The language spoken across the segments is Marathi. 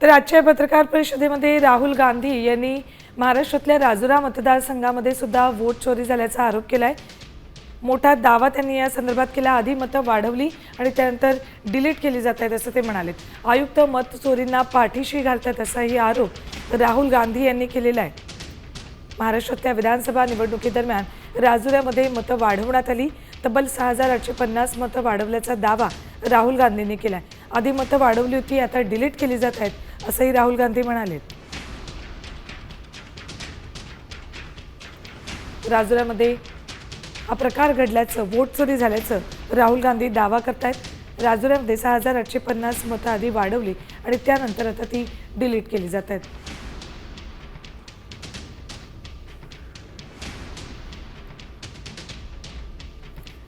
तर आजच्या पत्रकार परिषदेमध्ये राहुल गांधी यांनी महाराष्ट्रातल्या राजुरा मतदारसंघामध्ये सुद्धा वोट चोरी झाल्याचा आरोप केला आहे मोठा दावा त्यांनी या संदर्भात केला. आधी मतं वाढवली आणि त्यानंतर डिलीट केली जात आहेत असं ते म्हणाले आयुक्त मत चोरींना पाठीशी घालतात असाही आरोप राहुल गांधी यांनी केलेला आहे. महाराष्ट्रातल्या विधानसभा निवडणुकीदरम्यान राजुऱ्यामध्ये मतं वाढवण्यात आली. तब्बल सहा हजार आठशे पन्नास मतं वाढवल्याचा दावा राहुल गांधींनी केला आहे आधी मतं वाढवली होती आता डिलीट केली जात आहेत. असंही राहुल गांधी म्हणाले. राजुऱ्यामध्ये हा प्रकार घडल्याचं वोट चोरी झाल्याचं राहुल गांधी दावा करतायत. राजुऱ्यामध्ये सहा हजार आठशे पन्नास मतं आधी वाढवली आणि त्यानंतर आता ती डिलीट केली जात आहेत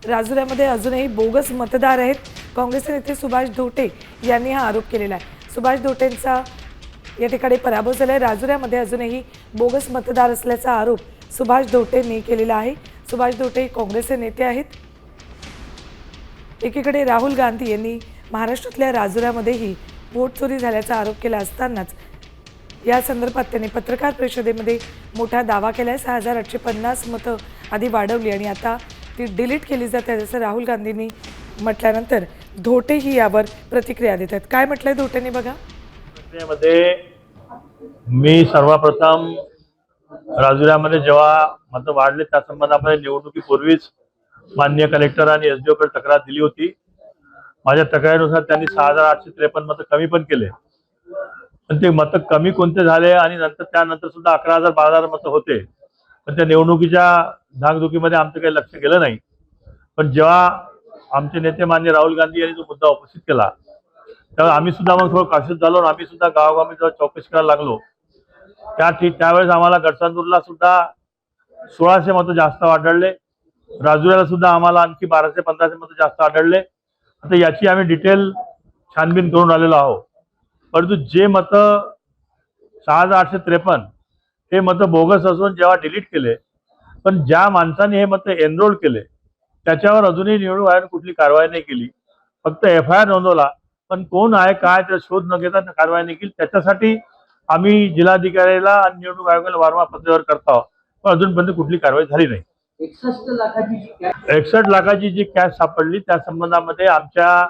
राजुऱ्यामध्ये अजूनही बोगस मतदार आहेत. काँग्रेसचे नेते सुभाष धोटे यांनी हा आरोप केलेला आहे. सुभाष धोटेंचा या ठिकाणी पराभव झाला आहे राजुऱ्यामध्ये अजूनही बोगस मतदार असल्याचा आरोप सुभाष धोटेंनी केलेला आहे. सुभाष धोटे काँग्रेसचे नेते आहेत. एकीकडे राहुल गांधी यांनी महाराष्ट्रातल्या राजुऱ्यामध्येही वोट चोरी झाल्याचा आरोप केला असतानाच या संदर्भात त्यांनी पत्रकार परिषदेमध्ये मोठा दावा केला आहे सहा हजार आठशे पन्नास मतं आधी वाढवली आणि आता ती डिलीट केली जात. जसं राहुल गांधींनी म्हटल्यानंतर धोटेही यावर प्रतिक्रिया देत आहेत. काय म्हटलंय धोटेने बघा? प्रक्रियेमध्ये मी सर्वप्रथम राजुऱ्यामध्ये जेव्हा मतं वाढले त्या संबंधामध्ये निवडणुकीपूर्वीच मान्य कलेक्टर आणि एसडीओ कडे तक्रार दिली होती. माझ्या तक्रारीनुसार त्यांनी सहा हजार आठशे त्रेपन्न मतं कमी पण केले. पण ते मतं कमी कोणते झाले आणि नंतर त्यानंतर सुद्धा अकरा हजार बारा हजार मतं होते. पण त्या निवडणुकीच्या धाकधुकीमध्ये आमचं काही लक्ष गेलं नाही. पण जेव्हा आमचे नेते मान्य राहुल गांधी यांनी जो मुद्दा उपस्थित केला तेव्हा आम्ही सुद्धा मग थोडं काशीत झालो आणि आम्ही सुद्धा गावोगावी जेव्हा चौकशी करायला लागलो. त्या ठीक त्यावेळेस आम्हाला गडचांदूरला सुद्धा सोळाशे मतं जास्त आढळले. राजुऱ्याला सुद्धा आम्हाला आणखी बाराशे पंधराशे मतं जास्त आढळले. आता याची आम्ही डिटेल छानबीन करून आलेलो आहोत. परंतु जे मतं सहा हजार आठशे त्रेपन्न हे मतं बोगस असून जेव्हा डिलीट केले पण ज्या माणसाने हे मतं एनरोल केले त्याच्यावर अजूनही निवडणूक आयोगाने कुठली कारवाई नाही केली. फक्त एफ आय आर नोंदवला. पण कोण आहे काय त्याचा शोध न घेता कारवाई नाही केली. त्याच्यासाठी आम्ही जिल्हाधिकाऱ्याला आणि निवडणूक आयोगाला वारंवार पत्रव्यवहार करत आहोत. पण अजूनपर्यंत कुठली कारवाई झाली नाही. एकसष्ट लाखाची जी कॅश एकसष्ट लाखाची जी कॅश सापडली त्या संबंधामध्ये आमच्या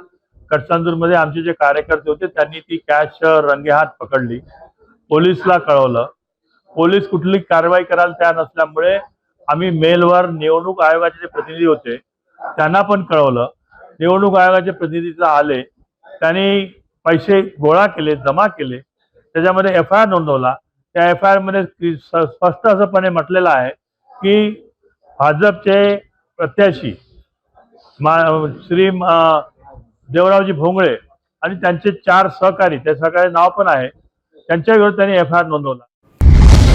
कडचांदूरमध्ये आमचे जे कार्यकर्ते होते त्यांनी ती कॅश रंगेहात पकडली. पोलिसला कळवलं. पोलीस कुठली कारवाई करायला तयार नसल्यामुळे आम्ही मेलवर निवडणूक आयोगाचे जे प्रतिनिधी होते त्यांना पण कळवलं. निवडणूक आयोगाचे प्रतिनिधी आले. त्यांनी पैसे गोळा केले जमा केले. त्याच्यामध्ये एफ आय आर नोंदवला. त्या एफ आय आरमध्ये स्पष्ट असंपणे म्हटलेलं आहे की भाजपचे प्रत्याशी मा- श्री देवरावजी भोंगळे आणि त्यांचे चार सहकारी त्या सहकारी नाव पण आहे त्यांच्या विरोधात त्यांनी एफ आय आर नोंदवला.